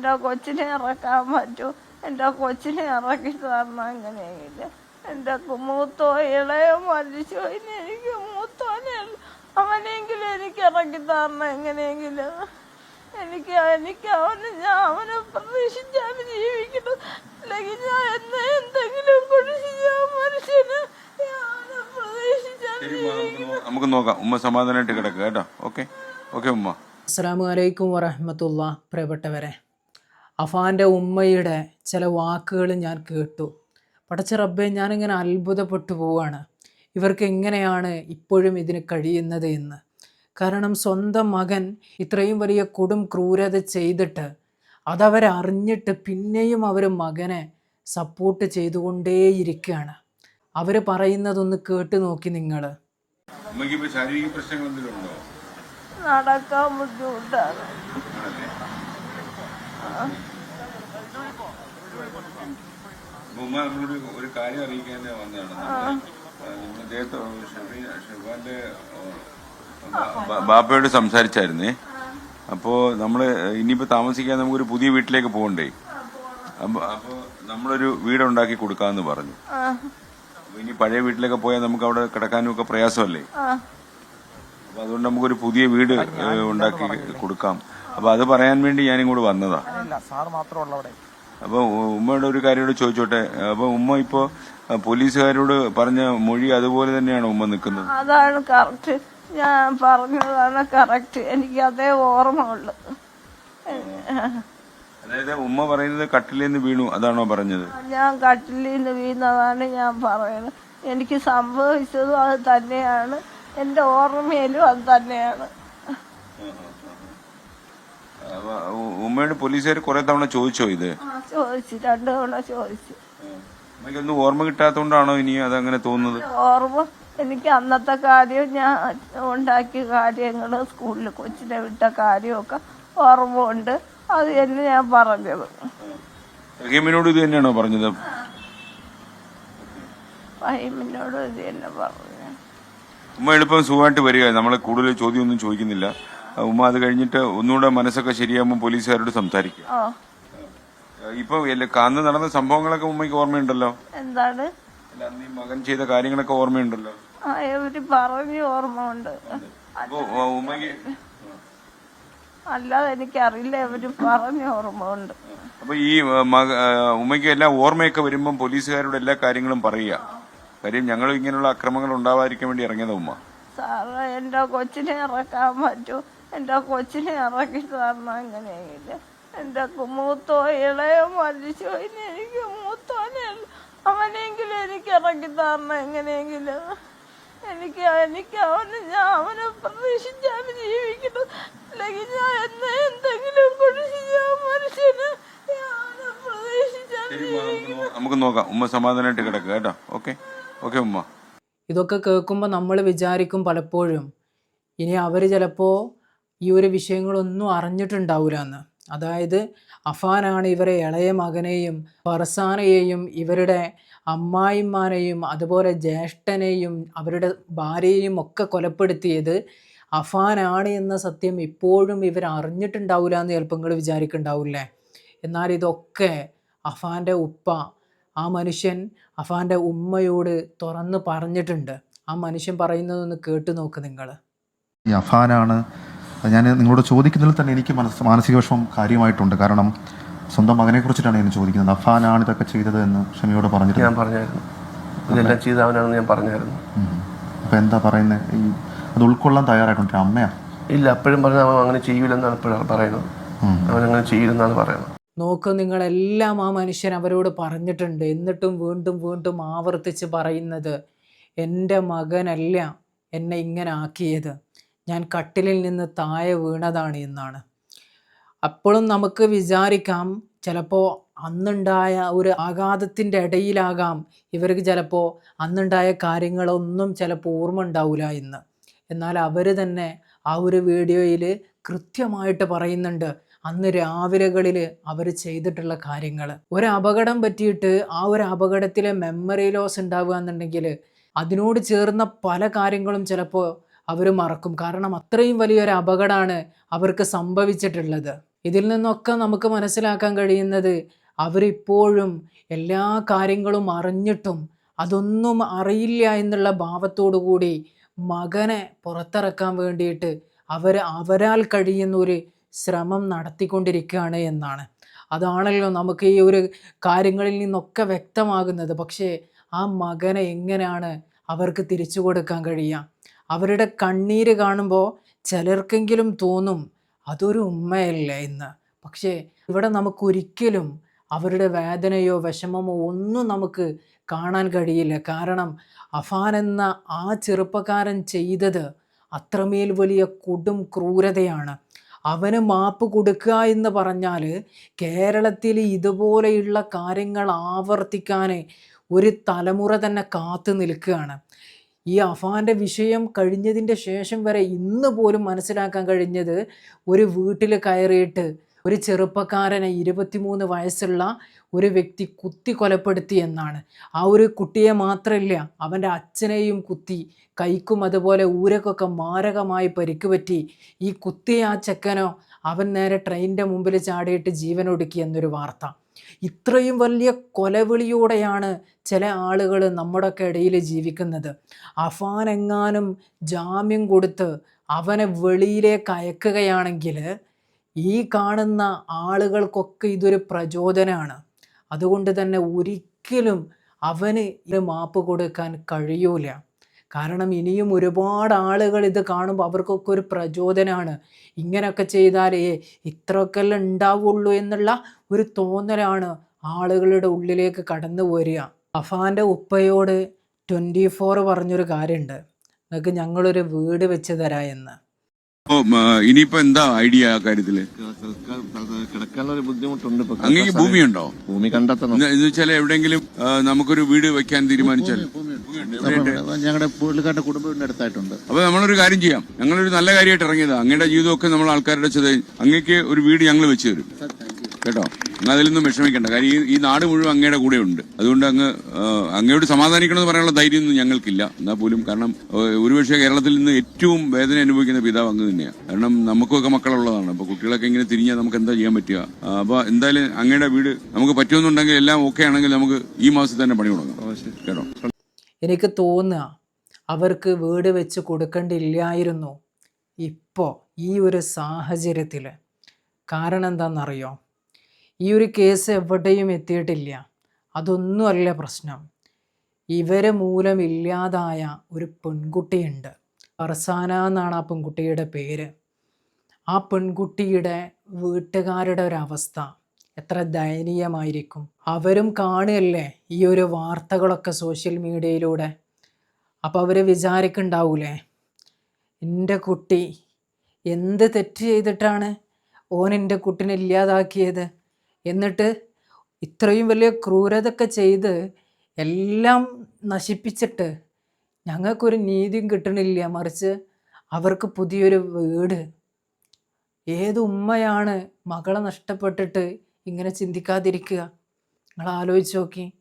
എന്റെ കൊച്ചിനെ ഇറക്കാൻ പറ്റൂ. എന്റെ കൊച്ചിനെ ഇറക്കി തരണം എങ്ങനെയെങ്കിലും. എന്റെ മൂത്തോ ഇളയോ മരിച്ചു. ഇനി എനിക്ക് മൂത്തോനെ അവനെങ്കിലും എനിക്ക് ഇറക്കി തരണം എങ്ങനെയെങ്കിലും. എനിക്ക് എനിക്ക് അവന് ഞാൻ അവനെ പ്രതീക്ഷിച്ചാണ് ജീവിക്കുന്നത് അല്ലെങ്കിൽ ഞാൻ എന്നെ എന്തെങ്കിലും കുടിച്ച് ഞാൻ മനുഷ്യന് നമുക്ക് നോക്കാം. ഉമ്മ സമാധാനമായിട്ട് കിടക്കുക കേട്ടോ. ഓക്കെ. ഓക്കെ ഉമ്മ. അസ്സാം വലൈക്കും വറഹമത്തുള്ള പ്രിയപ്പെട്ടവരെ അഫാന്റെ ഉമ്മയുടെ ചില വാക്കുകൾ ഞാൻ കേട്ടു. പടച്ച റബ്ബെ ഞാനിങ്ങനെ അത്ഭുതപ്പെട്ടു പോവാണ്. ഇവർക്ക് എങ്ങനെയാണ് ഇപ്പോഴും ഇതിന് കഴിയുന്നത് എന്ന്. കാരണം സ്വന്തം മകൻ ഇത്രയും വലിയ കൊടും ക്രൂരത ചെയ്തിട്ട് അതവരറിഞ്ഞിട്ട് പിന്നെയും അവർ മകനെ സപ്പോർട്ട് ചെയ്തുകൊണ്ടേയിരിക്കുകയാണ്. അവർ പറയുന്നതൊന്ന് കേട്ട് നോക്കി നിങ്ങൾ നടക്കാൻ ബുദ്ധിമുട്ടാണ്. ഉമ്മ ഒരു കാര്യം അറിയിക്കാൻ വന്നതാണ്. ബ- ബാപ്പയോട് സംസാരിച്ചായിരുന്നേ. അപ്പോൾ നമ്മൾ ഇനിയിപ്പോൾ താമസിക്കാൻ നമുക്കൊരു പുതിയ വീട്ടിലേക്ക് പോകണ്ടേ? അപ്പോൾ അപ്പോൾ നമ്മളൊരു വീടുണ്ടാക്കി കൊടുക്കാന്ന് പറഞ്ഞു. ഇനി പഴയ വീട്ടിലേക്ക് പോയാൽ നമുക്ക് അവിടെ കിടക്കാനും ഒക്കെ പ്രയാസമല്ലേ അപ്പൊ അപ്പോൾ അതുകൊണ്ട് നമുക്കൊരു പുതിയ വീട് ഉണ്ടാക്കി കൊടുക്കാം. അപ്പോൾ അത് പറയാൻ വേണ്ടി ഞാനും കൂടെ വന്നതാ. ഇല്ല സാറ് മാത്രമേ അവിടെ അപ്പോൾ ഉമ്മയുടെ ഒരു കാര്യം കൂടെ ചോദിച്ചോട്ടെ. അപ്പോൾ ഉമ്മ ഇപ്പോൾ പോലീസുകാരോട് പറഞ്ഞ മൊഴി അതുപോലെ തന്നെയാണ് ഉമ്മ നിൽക്കുന്നത്. അതാണ് കറക്റ്റ്. ഞാൻ പറഞ്ഞതാണ് കറക്റ്റ്. എനിക്ക് അതേ ഓർമ്മ ഉള്ളു അതായത് ഉമ്മ പറയുന്നത് കട്ടിലിൽ നിന്ന് വീണു അതാണോ പറഞ്ഞത്? ഞാൻ കട്ടിലിൽ നിന്ന് വീണതാണ് ഞാൻ പറയുന്നത്. എനിക്ക് സംഭവിച്ചതും അത് തന്നെയാണ്. എന്റെ ഓർമ്മയിലും അത് തന്നെയാണ്. ഉമ്മയോട് പോലീസുകാർ കുറെ തവണ ചോദിച്ചോ ഇത്? ആ ചോദിച്ചു. രണ്ടു തവണ ചോദിച്ചു. ഓർമ്മ കിട്ടാത്തോണ്ടാണോ ഇനി അതങ്ങനെ തോന്നുന്നത്? ഓർമ്മ. എനിക്ക് അന്നത്തെ കാര്യം ഞാൻ ഉണ്ടാക്കിയ കാര്യങ്ങൾ സ്കൂളിൽ കൊച്ചിനെ വിട്ട കാര്യമൊക്കെ ഓർമ്മ ഉണ്ട് അത് തന്നെ ഞാൻ പറഞ്ഞത്. റഹീമിനോട് ഇത് തന്നെയാണോ പറഞ്ഞത്? റഹീമിനോട് ഇത് തന്നെ പറഞ്ഞു ഉമ്മ എളുപ്പം സുഖമായിട്ട് വരിക. നമ്മൾ കൂടുതൽ ചോദ്യമൊന്നും ചോദിക്കുന്നില്ല. ഉമ്മ അത് കഴിഞ്ഞിട്ട് ഒന്നുകൂടെ മനസ്സൊക്കെ ശരിയാകുമ്പോൾ പോലീസുകാരോട് സംസാരിക്കും ഓ ഇപ്പൊ കാന്ന് നടന്ന സംഭവങ്ങളൊക്കെ ഉമ്മയ്ക്ക് ഓർമ്മയുണ്ടല്ലോ? എന്താണ്? അല്ല, അന്ന് ഈ മകൻ ചെയ്ത കാര്യങ്ങളൊക്കെ ഓർമ്മയുണ്ടല്ലോ? ആ ഇവർ പറഞ്ഞു ഓർമ്മ ഉണ്ട് അപ്പൊ ഉമ്മയ്ക്ക് അല്ലാതെ എനിക്കറിയില്ല ഇവർ പറഞ്ഞു ഓർമ്മ ഉണ്ട് അപ്പൊ ഈ ആ, മക- ആ, ഉമ്മയ്ക്ക് എല്ലാം ഓർമ്മയൊക്കെ വരുമ്പോൾ പോലീസുകാരോട് എല്ലാ കാര്യങ്ങളും പറയുക. കാര്യം ഞങ്ങൾ ഇങ്ങനെയുള്ള അക്രമങ്ങൾ ഉണ്ടാവാതിരിക്കാൻ വേണ്ടി ഇറങ്ങിയതാ ഉമ്മ. സാറേ എന്റെ കൊച്ചിനെ ഇറക്കാൻ പറ്റൂ. എന്റെ കൊച്ചിനെ ഇറക്കി തരണം എങ്ങനെയെങ്കിലും എന്റെ മൂത്തോ ഇളയോ മരിച്ചു ഇനി എനിക്ക് മൂത്തോനെ അവനെങ്കിലും എനിക്ക് ഇറക്കി തരണം എങ്ങനെയെങ്കിലും. എനിക്ക് എനിക്ക് അവന് ഞാൻ അവനെ പ്രതീക്ഷിച്ചാണ് ജീവിക്കുന്നത് അല്ലെങ്കിൽ ഞാൻ എന്നെ എന്തെങ്കിലും കുടിച്ച് ഞാൻ മനുഷ്യന് നമുക്ക് നോക്കാം. ഉമ്മ സമാധാനമായിട്ട് കിടക്കുക കേട്ടോ. ഓക്കെ. ഓക്കെ ഉമ്മ. ഇതൊക്കെ കേൾക്കുമ്പോൾ നമ്മൾ വിചാരിക്കും പലപ്പോഴും. ഇനി അവർ ചിലപ്പോൾ ഈ ഒരു വിഷയങ്ങളൊന്നും അറിഞ്ഞിട്ടുണ്ടാവില്ല എന്ന് അതായത് അഫാനാണ് ഇവരെ ഇളയ മകനെയും ഫർസാനയെയും ഇവരുടെ അമ്മായിമാരെയും അതുപോലെ ജ്യേഷ്ഠനെയും അവരുടെ ഭാര്യയെയും ഒക്കെ കൊലപ്പെടുത്തിയത് അഫാനാണ് എന്ന സത്യം ഇപ്പോഴും ഇവർ അറിഞ്ഞിട്ടുണ്ടാവില്ല എന്ന് ചിലപ്പോൾ നിങ്ങൾ വിചാരിക്കുന്നുണ്ടാവില്ലേ എന്നാൽ ഇതൊക്കെ അഫാന്റെ ഉപ്പ ആ മനുഷ്യൻ അഫാന്റെ ഉമ്മയോട് തുറന്ന് പറഞ്ഞിട്ടുണ്ട്. ആ മനുഷ്യൻ പറയുന്നതൊന്ന് കേട്ടു നോക്ക് നിങ്ങൾ അഫാനാണ് ഞാൻ നിങ്ങളോട് ചോദിക്കുന്നതിൽ തന്നെ എനിക്ക് മനസ്സ് മാനസിക വിഷമം കാര്യമായിട്ടുണ്ട്. കാരണം സ്വന്തം മകനെ കുറിച്ചിട്ടാണ് ഞാൻ ചോദിക്കുന്നത്. അഫാനാണ് ഇതൊക്കെ ചെയ്തത് എന്ന് ഷമിയോട് പറഞ്ഞിട്ട് ഞാൻ പറഞ്ഞായിരുന്നു. ഇതെല്ലാം ചെയ്ത അവനാണെന്ന് ഞാൻ പറഞ്ഞായിരുന്നു. അപ്പോൾ എന്താ പറയുന്നത് ഈ അത് ഉൾക്കൊള്ളാൻ തയ്യാറായിട്ടുണ്ട്. അമ്മയാ? ഇല്ല അപ്പോഴും പറഞ്ഞ അവൻ അങ്ങനെ ചെയ്യൂലെന്നാണ് ഇപ്പോഴാണ് പറയുന്നത്. അവൻ അങ്ങനെ ചെയ്യില്ലെന്നാണ് പറയുന്നത്. നോക്ക് നിങ്ങളെല്ലാം ആ മനുഷ്യൻ അവരോട് പറഞ്ഞിട്ടുണ്ട്. എന്നിട്ടും വീണ്ടും വീണ്ടും ആവർത്തിച്ച് പറയുന്നത് എന്റെ മകനല്ല എന്നെ ഇങ്ങനെ ആക്കിയത്. ഞാൻ കട്ടിലിൽ നിന്ന് താഴെ വീണതാണ് എന്നാണ്. അപ്പോഴും നമുക്ക് വിചാരിക്കാം ചിലപ്പോൾ അന്നുണ്ടായ ഒരു ആഘാതത്തിന്റെ ഇടയിലാകാം. ഇവർക്ക് ചിലപ്പോൾ അന്നുണ്ടായ കാര്യങ്ങളൊന്നും ചിലപ്പോൾ ഓർമ്മ ഉണ്ടാവില്ല എന്ന്. എന്നാൽ അവർ തന്നെ ആ ഒരു വീഡിയോയിൽ കൃത്യമായിട്ട് പറയുന്നുണ്ട് അന്ന് രാവിലെകളിൽ അവർ ചെയ്തിട്ടുള്ള കാര്യങ്ങൾ. ഒരു അപകടം പറ്റിയിട്ട് ആ ഒരു അപകടത്തിലെ മെമ്മറി ലോസ് ഉണ്ടാവുക എന്നുണ്ടെങ്കിൽ അതിനോട് ചേർന്ന പല കാര്യങ്ങളും ചിലപ്പോൾ അവർ മറക്കും. കാരണം അത്രയും വലിയൊരു അപകടമാണ് അവർക്ക് സംഭവിച്ചിട്ടുള്ളത്. ഇതിൽ നിന്നൊക്കെ നമുക്ക് മനസ്സിലാക്കാൻ കഴിയുന്നത് അവരിപ്പോഴും എല്ലാ കാര്യങ്ങളും അറിഞ്ഞിട്ടും അതൊന്നും അറിയില്ല എന്നുള്ള കൂടി മകനെ പുറത്തിറക്കാൻ വേണ്ടിയിട്ട് അവർ അവരാൽ കഴിയുന്ന ഒരു ശ്രമം നടത്തിക്കൊണ്ടിരിക്കുകയാണ് എന്നാണ്. അതാണല്ലോ നമുക്ക് ഈ ഒരു കാര്യങ്ങളിൽ നിന്നൊക്കെ വ്യക്തമാകുന്നത്. പക്ഷേ ആ മകനെ എങ്ങനെയാണ് അവർക്ക് തിരിച്ചു കൊടുക്കാൻ കഴിയുക? അവരുടെ കണ്ണീര് കാണുമ്പോൾ ചിലർക്കെങ്കിലും തോന്നും അതൊരു ഉമ്മയല്ലേ എന്ന്. പക്ഷേ ഇവിടെ നമുക്കൊരിക്കലും അവരുടെ വേദനയോ വിഷമമോ ഒന്നും നമുക്ക് കാണാൻ കഴിയില്ല. കാരണം അഫാൻ എന്ന ആ ചെറുപ്പക്കാരൻ ചെയ്തത് അത്രമേൽ വലിയ കൊടും ക്രൂരതയാണ്. അവന് മാപ്പ് കൊടുക്കുക എന്ന് പറഞ്ഞാൽ കേരളത്തിൽ ഇതുപോലെയുള്ള കാര്യങ്ങൾ ആവർത്തിക്കാൻ ഒരു തലമുറ തന്നെ കാത്തു നിൽക്കുകയാണ്. ഈ അഫാന്റെ വിഷയം കഴിഞ്ഞതിന്റെ ശേഷം വരെ ഇന്ന് പോലും മനസ്സിലാക്കാൻ കഴിഞ്ഞത് ഒരു വീട്ടിൽ കയറിയിട്ട് ഒരു ചെറുപ്പക്കാരനെ ഇരുപത്തിമൂന്ന് വയസ്സുള്ള ഒരു വ്യക്തി കുത്തി കൊലപ്പെടുത്തി എന്നാണ്. ആ ഒരു കുട്ടിയെ മാത്രമല്ല അവന്റെ അച്ഛനെയും കുത്തി കൈക്കും അതുപോലെ ഊരക്കൊക്കെ മാരകമായി പരിക്ക് പറ്റി ഈ കുത്തിയ ആ ചെക്കനോ അവൻ നേരെ ട്രെയിനിന്റെ മുമ്പിൽ ചാടിയിട്ട് ജീവനൊടുക്കി എന്നൊരു വാർത്ത. ഇത്രയും വലിയ കൊലവിളിയോടെയാണ് ചില ആളുകൾ നമ്മുടെയൊക്കെ ഇടയിൽ ജീവിക്കുന്നത്. അഫാൻ എങ്ങാനും ജാമ്യം കൊടുത്ത് അവനെ വെളിയിലേക്ക് അയക്കുകയാണെങ്കിൽ ഈ കാണുന്ന ആളുകൾക്കൊക്കെ ഇതൊരു പ്രചോദനമാണ് അതുകൊണ്ട് തന്നെ ഒരിക്കലും അവന് ഇത് മാപ്പ് കൊടുക്കാൻ കഴിയൂല. കാരണം ഇനിയും ഒരുപാട് ആളുകൾ ഇത് കാണുമ്പോൾ അവർക്കൊക്കെ ഒരു പ്രചോദനമാണ് ഇങ്ങനെയൊക്കെ ചെയ്താലേ ഇത്രയൊക്കെ ഉണ്ടാവുള്ളൂ എന്നുള്ള ഒരു തോന്നലാണ് ആളുകളുടെ ഉള്ളിലേക്ക് കടന്നു വരിക. അഫാന്റെ ഉപ്പയോട് ട്വന്റി ഫോർ പറഞ്ഞൊരു കാര്യമുണ്ട്. നിങ്ങൾക്ക് ഞങ്ങളൊരു വീട് വെച്ച് തരാ എന്ന്. ഇനിയിപ്പോ എന്താ ഐഡിയ ആ കാര്യത്തിൽ? കിടക്കാനുള്ള ഒരു ബുദ്ധിമുട്ടുണ്ട് അങ്ങേക്ക് ഭൂമിയുണ്ടോ? ഭൂമി കണ്ടെത്തണം. എന്ന് വെച്ചാൽ എവിടെയെങ്കിലും ആ, നമുക്കൊരു വീട് വെക്കാൻ തീരുമാനിച്ചാൽ ഞങ്ങളുടെ പുള്ളിക്കാരുടെ കുടുംബത്തിന്റെ അടുത്തായിട്ടുണ്ട്. അപ്പൊ നമ്മളൊരു കാര്യം ചെയ്യാം. ഞങ്ങളൊരു നല്ല കാര്യമായിട്ട് ഇറങ്ങിയതാ. അങ്ങയുടെ ജീവിതമൊക്കെ നമ്മൾ ആൾക്കാരുടെ ചെയ്ത് അങ്ങേക്ക് ഒരു വീട് ഞങ്ങൾ വെച്ചു തരും. കേട്ടോ? എന്നാൽ അതിലൊന്നും വിഷമിക്കേണ്ട. കാര്യം ഈ ഈ നാട് മുഴുവൻ അങ്ങയുടെ കൂടെ ഉണ്ട്. അതുകൊണ്ട് അങ്ങ് അങ്ങയോട് സമാധാനിക്കണമെന്ന് പറയാനുള്ള ധൈര്യമൊന്നും ഞങ്ങൾക്കില്ല. എന്നാൽ പോലും കാരണം ഒരുപക്ഷെ കേരളത്തിൽ നിന്ന് ഏറ്റവും വേദന അനുഭവിക്കുന്ന പിതാവ് അങ്ങ് തന്നെയാണ് കാരണം നമുക്കൊക്കെ മക്കളുള്ളതാണ്. അപ്പൊ കുട്ടികളൊക്കെ ഇങ്ങനെ തിരിഞ്ഞാൽ നമുക്ക് എന്താ ചെയ്യാൻ പറ്റുക? അപ്പോൾ അപ്പൊ എന്തായാലും അങ്ങയുടെ വീട് നമുക്ക് പറ്റുമെന്നുണ്ടെങ്കിൽ എല്ലാം ഓക്കെ ആണെങ്കിൽ നമുക്ക് ഈ മാസത്തിൽ തന്നെ പണി തുടങ്ങാം. എനിക്ക് തോന്നുക അവർക്ക് വീട് വെച്ച് കൊടുക്കേണ്ടില്ലായിരുന്നു ഇപ്പോൾ ഈ ഒരു സാഹചര്യത്തിൽ കാരണം എന്താണെന്നറിയോ? ഈ ഒരു കേസ് എവിടെയും എത്തിയിട്ടില്ല. അതൊന്നുമല്ല പ്രശ്നം. ഇവരെ മൂലം ഇല്ലാതായ ഒരു പെൺകുട്ടിയുണ്ട്. ഫർസാന എന്നാണ് ആ പെൺകുട്ടിയുടെ പേര്. ആ പെൺകുട്ടിയുടെ വീട്ടുകാരുടെ ഒരവസ്ഥ. എത്ര ദയനീയമായിരിക്കും. അവരും കാണുകയല്ലേ ഈ ഒരു വാർത്തകളൊക്കെ സോഷ്യൽ മീഡിയയിലൂടെ? അപ്പോൾ അവർ വിചാരിക്കുന്നുണ്ടാവൂലേ? എന്റെ കുട്ടി എന്ത് തെറ്റ് ചെയ്തിട്ടാണ് ഓൻ എന്റെ കുട്ടിനെ ഇല്ലാതാക്കിയത്? എന്നിട്ട് ഇത്രയും വലിയ ക്രൂരതൊക്കെ ചെയ്ത് എല്ലാം നശിപ്പിച്ചിട്ട് ഞങ്ങൾക്കൊരു നീതിയും കിട്ടണില്ല. മറിച്ച് അവർക്ക് പുതിയൊരു വീട്. ഏത് ഉമ്മയാണ് മകളെ നഷ്ടപ്പെട്ടിട്ട് ഇങ്ങനെ ചിന്തിക്കാതിരിക്കുക. നിങ്ങൾ ആലോചിച്ച് നോക്കി.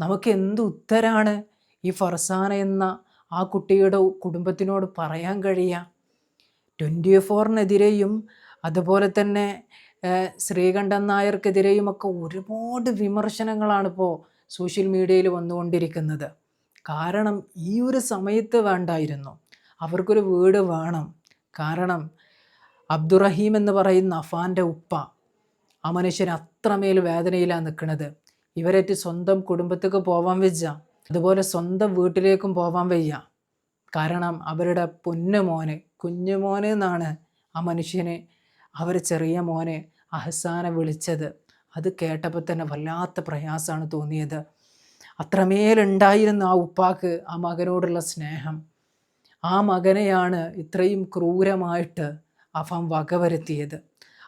നമുക്ക് എന്ത് ഉത്തരാണ് ഈ ഫർസാന എന്ന ആ കുട്ടിയുടെ കുടുംബത്തിനോട് പറയാൻ കഴിയുക? ട്വന്റി ഫോറിനെതിരെയും അതുപോലെ തന്നെ ശ്രീകണ്ഠൻ നായർക്കെതിരെയും ഒക്കെ ഒരുപാട് വിമർശനങ്ങളാണ് ഇപ്പോൾ സോഷ്യൽ മീഡിയയിൽ വന്നുകൊണ്ടിരിക്കുന്നത്. കാരണം ഈ ഒരു സമയത്ത് വേണ്ടായിരുന്നു. അവർക്കൊരു വീട് വേണം. കാരണം അബ്ദുറഹീം എന്ന് പറയുന്ന അഫാന്റെ ഉപ്പ ആ മനുഷ്യൻ അത്രമേൽ വേദനയിലാണ് നിൽക്കുന്നത്. ഇവരേറ്റ് സ്വന്തം കുടുംബത്തേക്ക് പോവാൻ വയ്യ. അതുപോലെ സ്വന്തം വീട്ടിലേക്കും പോവാൻ വയ്യ. കാരണം അവരുടെ പൊന്നു മോന് കുഞ്ഞു എന്നാണ് ആ മനുഷ്യനെ അവർ ചെറിയ മോനെ അഹസാനെ വിളിച്ചത്. അത് കേട്ടപ്പോൾ തന്നെ വല്ലാത്ത പ്രയാസമാണ് തോന്നിയത്. അത്രമേലുണ്ടായിരുന്ന ആ ഉപ്പാക്ക് ആ മകനോടുള്ള സ്നേഹം. ആ മകനെയാണ് ഇത്രയും ക്രൂരമായിട്ട് അവൻ വകവരുത്തിയത്.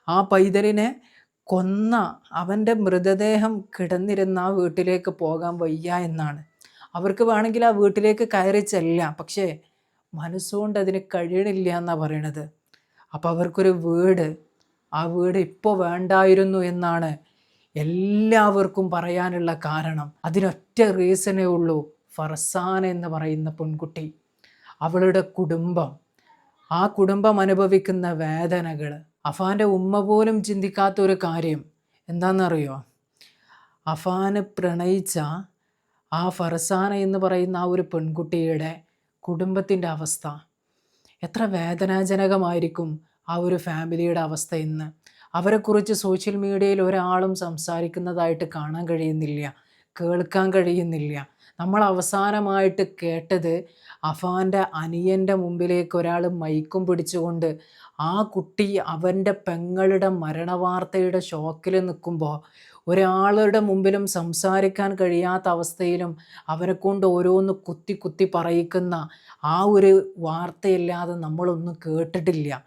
ആ പൈതലിനെ കൊന്ന അവന്റെ മൃതദേഹം കിടന്നിരുന്ന ആ വീട്ടിലേക്ക് പോകാൻ വയ്യ എന്നാണ്. അവർക്ക് വേണമെങ്കിൽ ആ വീട്ടിലേക്ക് കയറി ചെല്ലാം പക്ഷേ മനസ്സുകൊണ്ട് അതിന് കഴിയണില്ല എന്നാണ് പറയണത്. അപ്പോൾ അവർക്കൊരു വീട് ആ വീട് ഇപ്പോൾ വേണ്ടായിരുന്നു എന്നാണ് എല്ലാവർക്കും പറയാനുള്ള കാരണം. അതിനൊറ്റ റീസണേ ഉള്ളൂ ഫർസാന എന്ന് പറയുന്ന പെൺകുട്ടി. അവളുടെ കുടുംബം. ആ കുടുംബം അനുഭവിക്കുന്ന വേദനകൾ അഫാന്റെ ഉമ്മ പോലും ചിന്തിക്കാത്ത ഒരു കാര്യം. എന്താണെന്നറിയോ അഫാന് പ്രണയിച്ച ആ ഫർസാന എന്ന് പറയുന്ന ആ ഒരു പെൺകുട്ടിയുടെ കുടുംബത്തിന്റെ അവസ്ഥ. എത്ര വേദനാജനകമായിരിക്കും ആ ഒരു ഫാമിലിയുടെ അവസ്ഥ ഇന്ന്. അവരെക്കുറിച്ച് സോഷ്യൽ മീഡിയയിൽ ഒരാളും സംസാരിക്കുന്നതായിട്ട് കാണാൻ കഴിയുന്നില്ല കേൾക്കാൻ കഴിയുന്നില്ല. നമ്മൾ അവസാനമായിട്ട് കേട്ടത് അഫാന്റെ അനിയന്റെ മുമ്പിലേക്ക് ഒരാൾ മൈക്കും പിടിച്ചുകൊണ്ട് ആ കുട്ടി അവന്റെ പെങ്ങളുടെ മരണവാർത്തയുടെ ഷോക്കിൽ നിൽക്കുമ്പോൾ ഒരാളുടെ മുമ്പിലും സംസാരിക്കാൻ കഴിയാത്ത അവസ്ഥയിലും അവരെ കൊണ്ട് ഓരോന്ന് കുത്തി കുത്തി പറയിക്കുന്ന ആ ഒരു വാർത്തയില്ലാതെ നമ്മളൊന്നും കേട്ടിട്ടില്ല.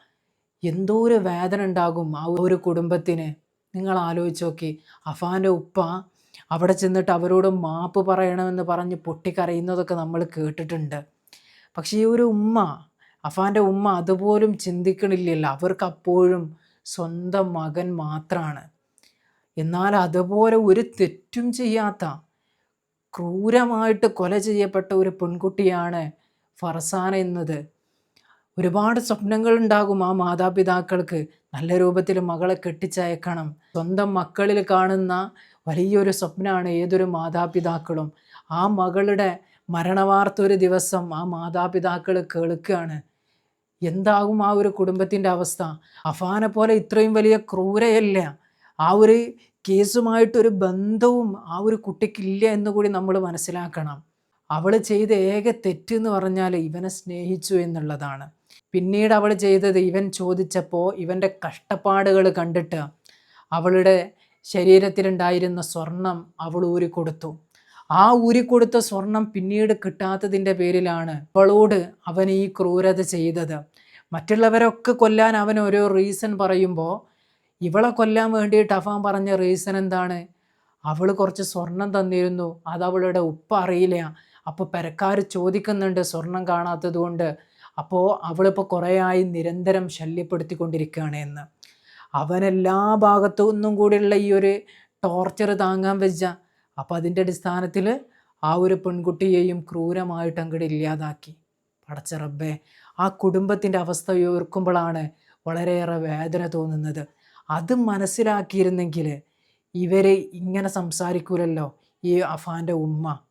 എന്തോ ഒരു വേദന ഉണ്ടാകും ആ ഒരു കുടുംബത്തിന്. നിങ്ങൾ ആലോചിച്ച് നോക്കി. അഫാന്റെ ഉപ്പ അവിടെ ചെന്നിട്ട് അവരോട് മാപ്പ് പറയണമെന്ന് പറഞ്ഞ് പൊട്ടിക്കരയുന്നതൊക്കെ നമ്മൾ കേട്ടിട്ടുണ്ട്. പക്ഷേ ഈ ഒരു ഉമ്മ അഫാന്റെ ഉമ്മ അതുപോലും ചിന്തിക്കണില്ലല്ലോ. അവർക്ക് അപ്പോഴും സ്വന്തം മകൻ മാത്രമാണ് എന്നാൽ അതുപോലെ ഒരു തെറ്റും ചെയ്യാത്ത ക്രൂരമായിട്ട് കൊല ചെയ്യപ്പെട്ട ഒരു പെൺകുട്ടിയാണ് ഫർസാന എന്നത്. ഒരുപാട് സ്വപ്നങ്ങൾ ഉണ്ടാകും ആ മാതാപിതാക്കൾക്ക്. നല്ല രൂപത്തിൽ മകളെ കെട്ടിച്ചയക്കണം. സ്വന്തം മക്കളിൽ കാണുന്ന വലിയൊരു സ്വപ്നമാണ് ഏതൊരു മാതാപിതാക്കളും. ആ മകളുടെ മരണവാർത്ത ഒരു ദിവസം ആ മാതാപിതാക്കൾ കേൾക്കുകയാണ്. എന്താകും ആ ഒരു കുടുംബത്തിന്റെ അവസ്ഥ? അഫാനെ പോലെ ഇത്രയും വലിയ ക്രൂരയല്ല. ആ ഒരു കേസുമായിട്ടൊരു ബന്ധവും ആ ഒരു കുട്ടിക്കില്ല എന്ന് കൂടി നമ്മൾ മനസ്സിലാക്കണം. അവൾ ചെയ്ത ഏക തെറ്റ് എന്ന് പറഞ്ഞാൽ ഇവനെ സ്നേഹിച്ചു എന്നുള്ളതാണ്. പിന്നീട് അവൾ ചെയ്തത് ഇവൻ ചോദിച്ചപ്പോൾ ഇവന്റെ കഷ്ടപ്പാടുകൾ കണ്ടിട്ട് അവളുടെ ശരീരത്തിലുണ്ടായിരുന്ന സ്വർണം അവൾ ഊരിക്കൊടുത്തു. ആ ഊരിക്കൊടുത്ത സ്വർണം പിന്നീട് കിട്ടാത്തതിന്റെ പേരിലാണ് അവളോട് അവൻ ഈ ക്രൂരത ചെയ്തത്. മറ്റുള്ളവരൊക്കെ കൊല്ലാൻ അവൻ ഓരോ റീസൺ പറയുമ്പോൾ ഇവളെ കൊല്ലാൻ വേണ്ടിയിട്ട് അഫാൻ പറഞ്ഞ റീസൺ എന്താണ്? അവൾ കുറച്ച് സ്വർണം തന്നിരുന്നു അത് അവളുടെ ഉപ്പ അറിയില്ല. അപ്പോൾ പെരക്കാർ ചോദിക്കുന്നുണ്ട് സ്വർണം കാണാത്തത് കൊണ്ട്. അപ്പോൾ അവളിപ്പോൾ കുറേയായി നിരന്തരം ശല്യപ്പെടുത്തിക്കൊണ്ടിരിക്കുകയാണ് എന്ന്. അവനെല്ലാ ഭാഗത്തു നിന്നും കൂടിയുള്ള ഈ ഒരു ടോർച്ചർ താങ്ങാൻ വെച്ച അപ്പോൾ അതിന്റെ അടിസ്ഥാനത്തിൽ ആ ഒരു പെൺകുട്ടിയെയും ക്രൂരമായിട്ട് അങ്ങോട്ട് ഇല്ലാതാക്കി. പടച്ച റബ്ബേ ആ കുടുംബത്തിന്റെ അവസ്ഥ ഓർക്കുമ്പോഴാണ് വളരെയേറെ വേദന തോന്നുന്നത്. അത് മനസ്സിലാക്കിയിരുന്നെങ്കിൽ ഇവരെ ഇങ്ങനെ സംസാരിക്കൂലല്ലോ ഈ അഫാന്റെ ഉമ്മ.